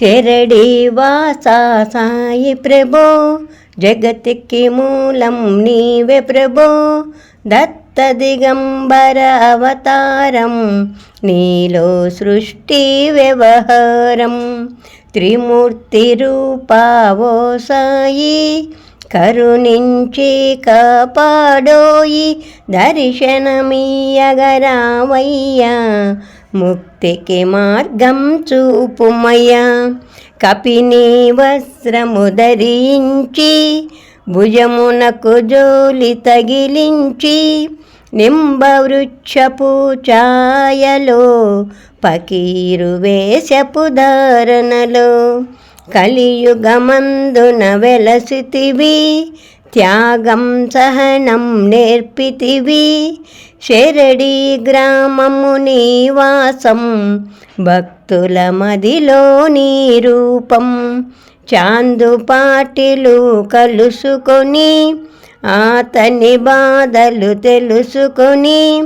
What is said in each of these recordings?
శరడి వాసా సాయి ప్రభో జగతికి మూలం నీవే ప్రభో. దత్త దిగంబర అవతారం నీలో సృష్టి వ్యవహారం. త్రిమూర్తి రూపావో సాయి కరుణించి కాపాడోయి దర్శనమీయగరావయ్యా ముక్తికి మార్గం చూపుమయ్యా. కపిని వస్త్రము ధరించి భుజమునకు జోలి తగిలించి నింబవృక్షపు ఛాయలో పకీరు వేషపు ధారణలో కలియుగమందున వెలసితివి. త్యాగం సహనం నేర్పితివి. షెరడి గ్రామము నీవాసం భక్తుల మదిలో నీ రూపం చాందుపాటిలు కలుసుకొని అతని బాధలు తెలుసుకొని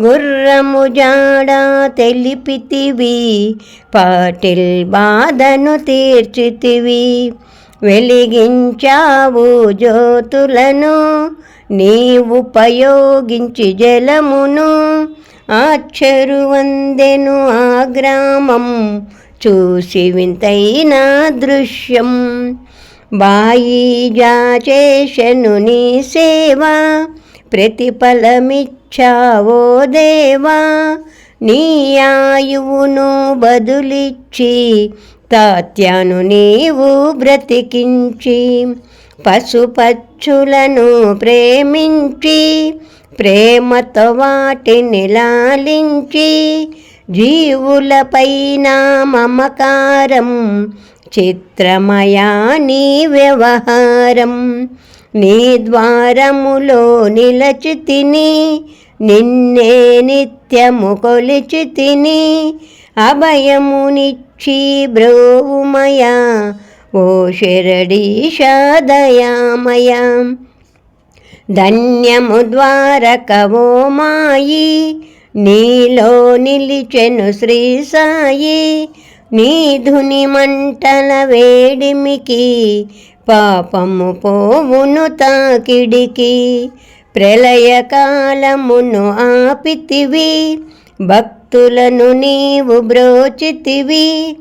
గుర్రము జాడ తెలిపితివి. పాటిల్ బాధను తీర్చితివి. వెలిగించావు జ్యోతులను నీవు ఉపయోగించి జలమును. ఆశ్చరు వందెను ఆ గ్రామం చూసి వింతైన దృశ్యం. బాయి చేశను నీ సేవ ప్రతిఫలమిచ్చావో దేవా. నీ ఆయువును బదులిచ్చి తాత్యాను నీవు బ్రతికించి పశుపచ్చులను ప్రేమించి ప్రేమతో వాటిని లాలించి జీవులపైన మమకారం చిత్రమయా నీ వ్యవహారం. నీ ద్వారములో నిలచి తిని నిన్నే నిత్యము కొలిచి తిని అభయమునిచ్చి బ్రోవుమయా ఓ శరడీషాదయామయ ధన్యము ద్వారకవో మాయి నీలో నిలిచెను శ్రీ సాయి. నీధుని మంటల వేడిమికి పాపము పోవును తాకిడికి. ప్రళయకాలమును ఆపితివి భక్తి భక్తులను నీవు బ్రోచితివి.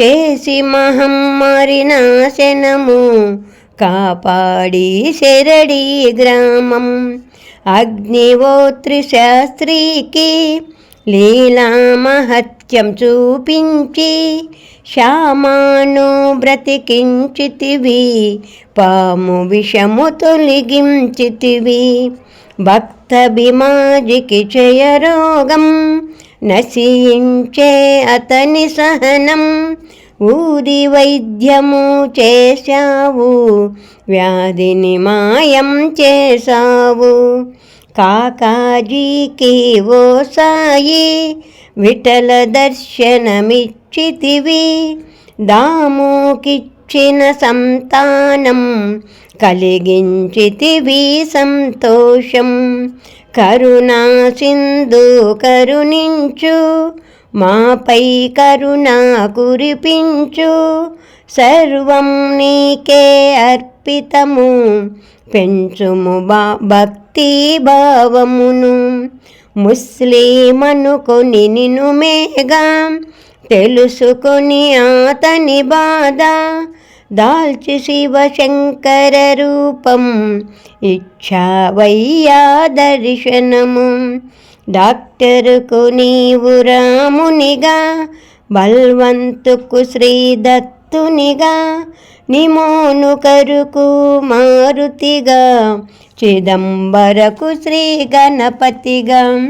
చేసి మహమ్మారి నాశనము. కాపాడి శరడి గ్రామం. అగ్నివోత్రి శాస్త్రికి లీలామహత్యం చూపించి శ్యామాను బ్రతికించితివి. పాము విషము తొలగించితివి. భక్త బిమాజికి చయరోగం నశించే అతని సహనం ఊది వైద్యము చేశావు వ్యాధిని మాయం చేశావు. కాకాజీకి ఓ సాయి విఠల దర్శనమిచ్చితివి దాముకిచ్చిన సంతానం కలిగించితివి సంతోషం. కరుణా సింధు కరుణించు మాపై కరుణ కురిపించు. సర్వం నీకే అర్పితము పెంచుము బా భక్తి భావమును. ముస్లిమనుకొని నిన్ను మేఘం తెలుసుకొని అతని బాధ దాల్చి శివశంకర రూపం ఇచ్చావయ్యా దర్శనము. డాక్టరుకు నీవు రామునిగా బల్వంతుకు శ్రీదత్తునిగా నిమోను కరుకు మారుతిగా చిదంబరకు శ్రీ గణపతిగా.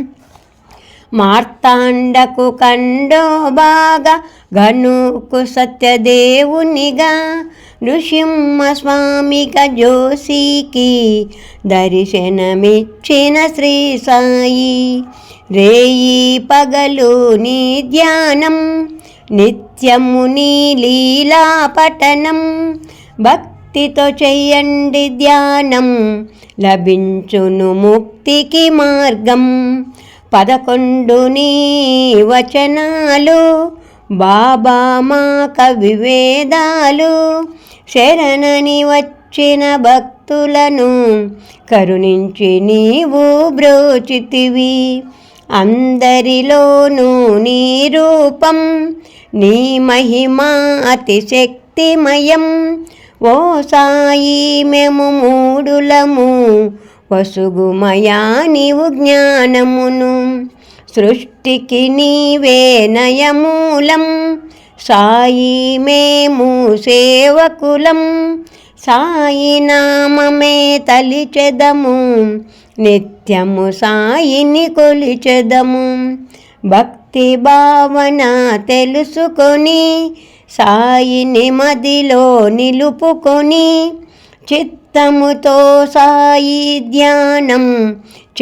మార్తాండకు కండో బాగా గనుకు సత్యదేవునిగా నృసింహస్వామిక జోషికి దర్శనమిచ్చిన శ్రీ సాయి. రేయి పగలు నీ ధ్యానం నిత్యము నీ లీలా పఠనం. భక్తితో చెయ్యండి ధ్యానం లభించును ముక్తికి మార్గం. పదకొండు నీ వచనాలు బాబా మా కవి వేదాలు శరణని వచ్చిన భక్తులను కరుణించి నీవు బ్రోచితివి. అందరిలోనూ నీ రూపం నీ మహిమా అతిశక్తిమయం. ఓ సాయి మేము మూడులము వసుగుమయా నీవు జ్ఞానమును. సృష్టికి నీవే నయమూలం సాయి మేము సేవకులం సాయి నామమే తలిచెదము. నిత్యము సాయిని కొలిచెదము. భక్తి భావన తెలుసుకొని సాయిని మదిలో నిలుపుకొని చిత్తముతో సాయి ధ్యానం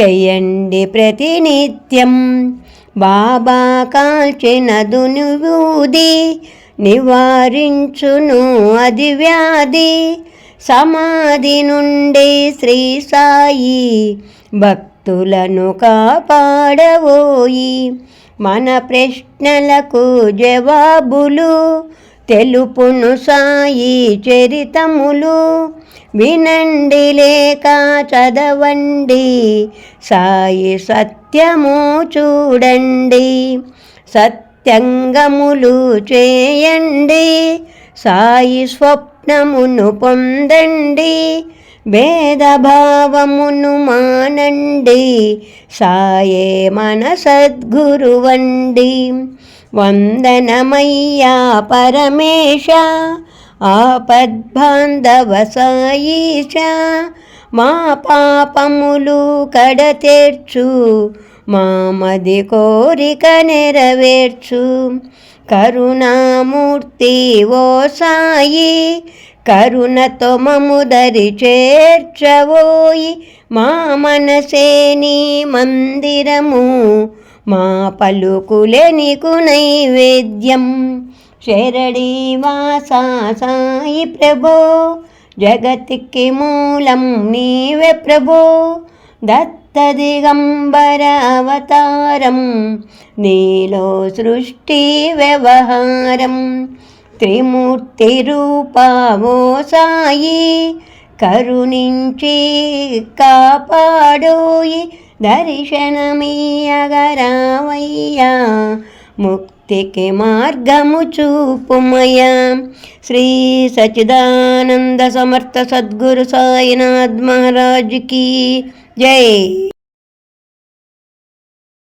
చేయండి ప్రతినిత్యం. బాబా కాల్చిన దునువూది నివారించును అది వ్యాధి. సమాధి నుండి శ్రీ సాయి భక్తులను కాపాడవోయి. మన ప్రశ్నలకు జవాబులు తెలుపును సాయి చరితములు. వినండి లేక చదవండి. సాయి సత్యము చూడండి. సత్యంగములు చేయండి. సాయి స్వప్నమును పొందండి. భేదభావమును మానండి సాయే మన సద్గురువండి వందనమయ్యా పరమేశ ఆపద్బాంధవ సాయీశ మా పాపములు కడతేర్చు మామది కోరిక నెరవేర్చు. కరుణామూర్తి ఓ సాయి కరుణతో మముదరి చేర్చవోయి మా మనసే నీ మందిరము మా పలుకులే నీకు నైవేద్యం. శరడి వాసా సాయి ప్రభో జగతికి మూలం నీవే ప్రభో. దత్త దిగంబర అవతారం నీలో సృష్టి వ్యవహారం. త్రిమూర్తి రూపావో సాయి కరుణించి కాపాడోయి దర్శనమీయగరావయ్యా. ముక్తికి మార్గము చూపుమయా శ్రీ సచిదానంద సమర్థ సద్గురు సాయినాథ్ మహారాజుకి జై.